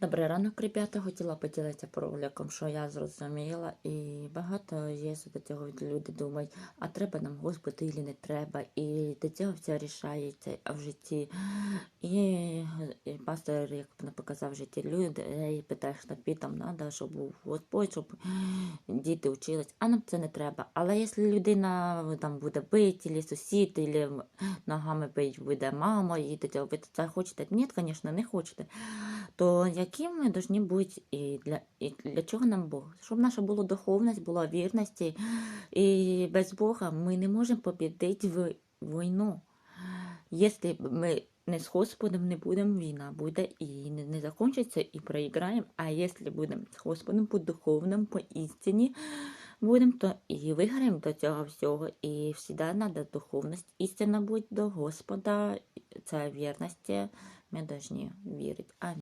Добрий ранок, ребята. Хотіла поділитися проліком, що я зрозуміла, і багато є до цього люди думають, а треба нам Господи і не треба. І до цього все рішається в житті. І, і пастор, як вона показав в житті людей, питаєш на там треба, щоб був Господь, щоб діти вчились. А нам це не треба. Але якщо людина там буде бити, або сусід, або ногами бить буде мама, і до цього ви це хочете? Ні, звісно, не хочете то яким ми повинні бути і для, і для чого нам Бог? Щоб наша була духовність, була вірність, і- без Бога ми не можемо побідити в війну. Якщо ми не з Господом не будемо, війна буде і не, не закінчиться, і проіграємо. А якщо будемо з Господом по духовному, по істині будемо, то і виграємо до цього всього. І завжди треба духовність, істина будь до Господа, це вірність. Ми повинні вірити. Амінь.